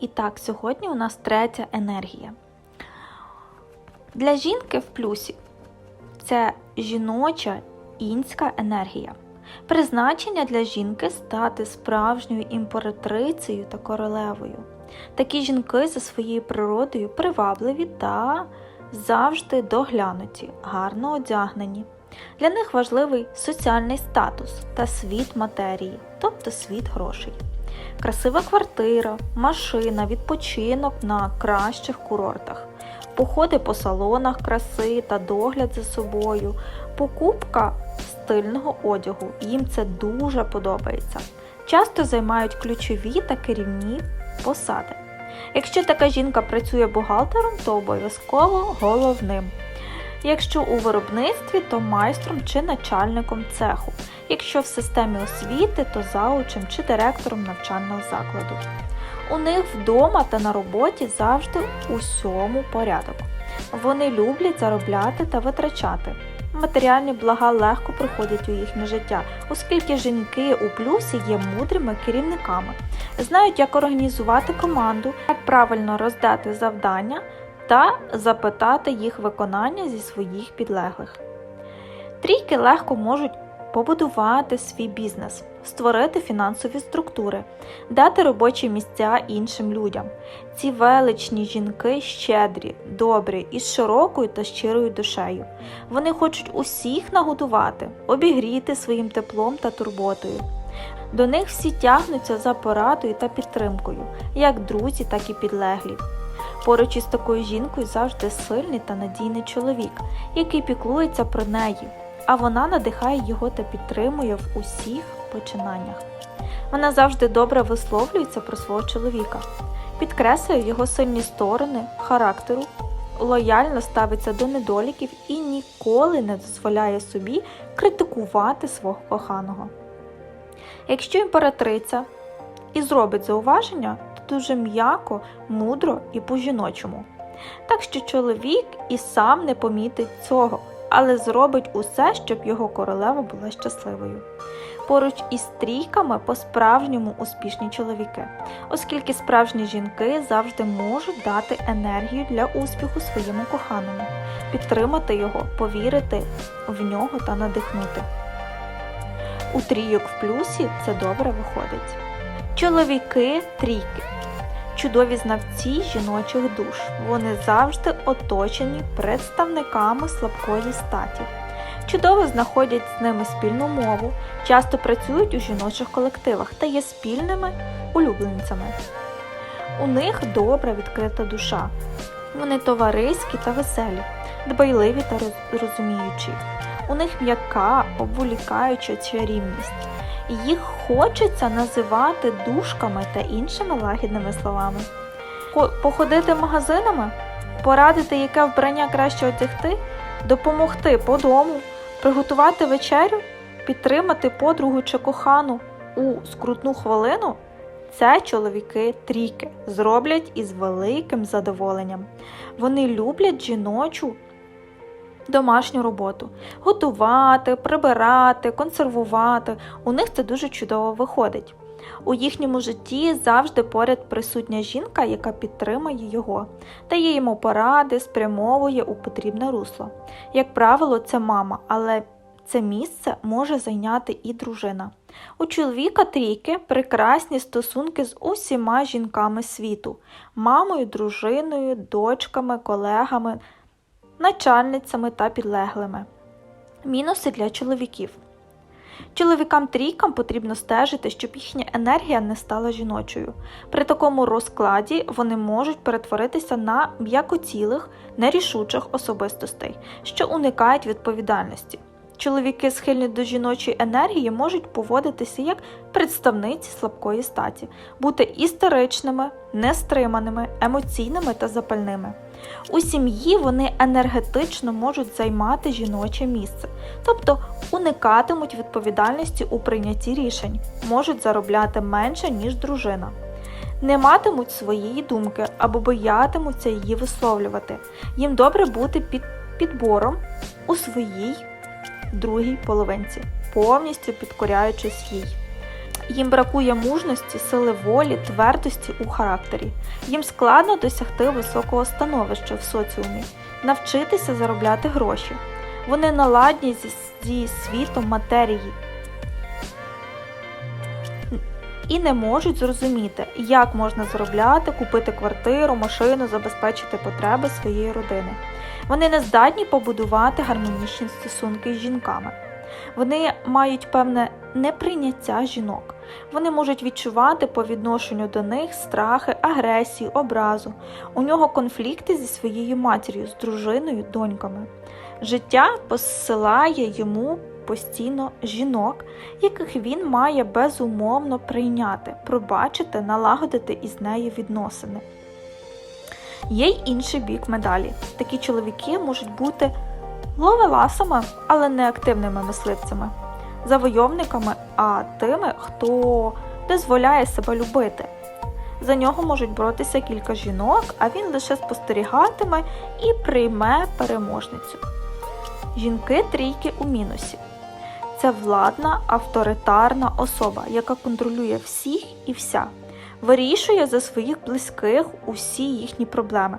І так, сьогодні у нас третя енергія. Для жінки в плюсі це жіноча інська енергія. Призначення для жінки стати справжньою імператрицею та королевою. Такі жінки за своєю природою привабливі та завжди доглянуті, гарно одягнені. Для них важливий соціальний статус та світ матерії, тобто світ грошей. Красива квартира, машина, відпочинок на кращих курортах, походи по салонах краси та догляд за собою, покупка стильного одягу. Їм це дуже подобається. Часто займають ключові та керівні посади. Якщо така жінка працює бухгалтером, то обов'язково головним. Якщо у виробництві, то майстром чи начальником цеху. Якщо в системі освіти, то заучем чи директором навчального закладу. У них вдома та на роботі завжди усьому порядок. Вони люблять заробляти та витрачати. Матеріальні блага легко приходять у їхнє життя, оскільки жінки у плюсі є мудрими керівниками, знають, як організувати команду, як правильно роздати завдання та запитати їх виконання зі своїх підлеглих. Трійки легко можуть побудувати свій бізнес, створити фінансові структури, дати робочі місця іншим людям. Ці величні жінки щедрі, добрі і з широкою та щирою душею. Вони хочуть усіх нагодувати, обігріти своїм теплом та турботою. До них всі тягнуться за порадою та підтримкою, як друзі, так і підлеглі. Поруч із такою жінкою завжди сильний та надійний чоловік, який піклується про неї, а вона надихає його та підтримує в усіх починаннях. Вона завжди добре висловлюється про свого чоловіка, підкреслює його сильні сторони, характеру, лояльно ставиться до недоліків і ніколи не дозволяє собі критикувати свого коханого. Якщо імператриця і зробить зауваження, дуже м'яко, мудро і по-жіночому. Так що чоловік і сам не помітить цього, але зробить усе, щоб його королева була щасливою. Поруч із трійками по-справжньому успішні чоловіки, оскільки справжні жінки завжди можуть дати енергію для успіху своєму коханому, підтримати його, повірити в нього та надихнути. У трійок в плюсі це добре виходить. Чоловіки трійки. Чудові знавці жіночих душ. Вони завжди оточені представниками слабкої статі. Чудово знаходять з ними спільну мову, часто працюють у жіночих колективах та є спільними улюбленцями. У них добра відкрита душа. Вони товариські та веселі, дбайливі та розуміючі. У них м'яка, обволікаюча чарівність. Їх хочеться називати душками та іншими лагідними словами. Походити магазинами, порадити, яке вбрання краще одягти, допомогти по дому, приготувати вечерю, підтримати подругу чи кохану у скрутну хвилину. Це чоловіки трійки зроблять із великим задоволенням. Вони люблять жіночу домашню роботу готувати, прибирати, консервувати. У них це дуже чудово виходить. У їхньому житті завжди поряд присутня жінка, яка підтримує його, дає йому поради, спрямовує у потрібне русло. Як правило, це мама, але це місце може зайняти і дружина. У чоловіка трійки прекрасні стосунки з усіма жінками світу мамою, дружиною, дочками, колегами, начальницями та підлеглими. Мінуси для чоловіків. Чоловікам трійкам потрібно стежити, щоб їхня енергія не стала жіночою. При такому розкладі вони можуть перетворитися на м'якоцілих, нерішучих особистостей, що уникають відповідальності. Чоловіки, схильні до жіночої енергії, можуть поводитися як представниці слабкої статі, бути істеричними, нестриманими, емоційними та запальними. У сім'ї вони енергетично можуть займати жіноче місце, тобто уникатимуть відповідальності у прийнятті рішень, можуть заробляти менше, ніж дружина. Не матимуть своєї думки або боятимуться її висловлювати. Їм добре бути під підбором у своїй другій половинці, повністю підкоряючись їй. Їм бракує мужності, сили волі, твердості у характері. Їм складно досягти високого становища в соціумі, навчитися заробляти гроші. Вони наладні зі, зі світом матерії і не можуть зрозуміти, як можна заробляти, купити квартиру, машину, забезпечити потреби своєї родини. Вони не здатні побудувати гармонічні стосунки з жінками. Вони мають певне неприйняття жінок. Вони можуть відчувати по відношенню до них страхи, агресію, образу. У нього конфлікти зі своєю матір'ю, з дружиною, доньками. Життя посилає йому постійно жінок, яких він має безумовно прийняти, пробачити, налагодити із нею відносини. Є й інший бік медалі. Такі чоловіки можуть бути ловеласами, але не активними мисливцями, завойовниками, а тими, хто дозволяє себе любити. За нього можуть боротися кілька жінок, а він лише спостерігатиме і прийме переможницю. Жінки трійки у мінусі. Це владна, авторитарна особа, яка контролює всіх і вся, вирішує за своїх близьких усі їхні проблеми.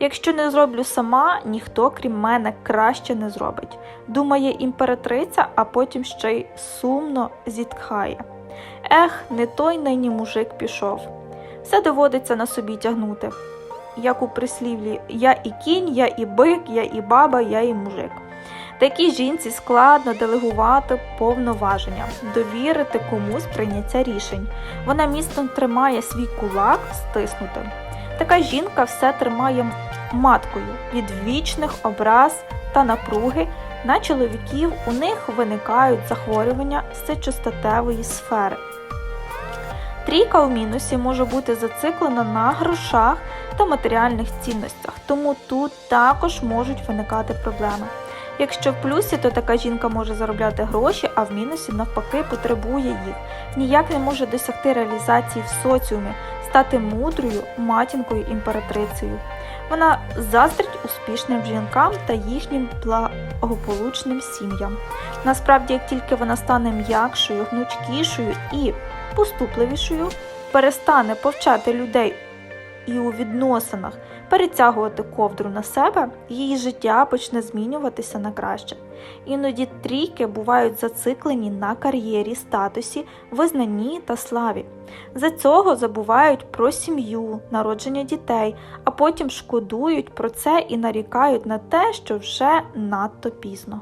Якщо не зроблю сама, ніхто, крім мене, краще не зробить. Думає імператриця, а потім ще й сумно зітхає. Ех, не той нині мужик пішов. Все доводиться на собі тягнути. Як у прислівлі я і кінь, я і бик, я і баба, я і мужик. Такій жінці складно делегувати повноваження, довірити комусь прийняття рішень. Вона міцно тримає свій кулак стиснутим. Така жінка все тримає маткою від вічних образ та напруги. На чоловіків у них виникають захворювання сечостатевої сфери. Трійка у мінусі може бути зациклена на грошах та матеріальних цінностях, тому тут також можуть виникати проблеми. Якщо в плюсі, то така жінка може заробляти гроші, а в мінусі навпаки потребує їх, ніяк не може досягти реалізації в соціумі, стати мудрою матінкою імператрицею. Вона заздрить успішним жінкам та їхнім благополучним сім'ям. Насправді, як тільки вона стане м'якшою, гнучкішою і поступливішою, перестане повчати людей і у відносинах перетягувати ковдру на себе, її життя почне змінюватися на краще. Іноді трійки бувають зациклені на кар'єрі, статусі, визнанні та славі. За цього забувають про сім'ю, народження дітей, а потім шкодують про це і нарікають на те, що вже надто пізно.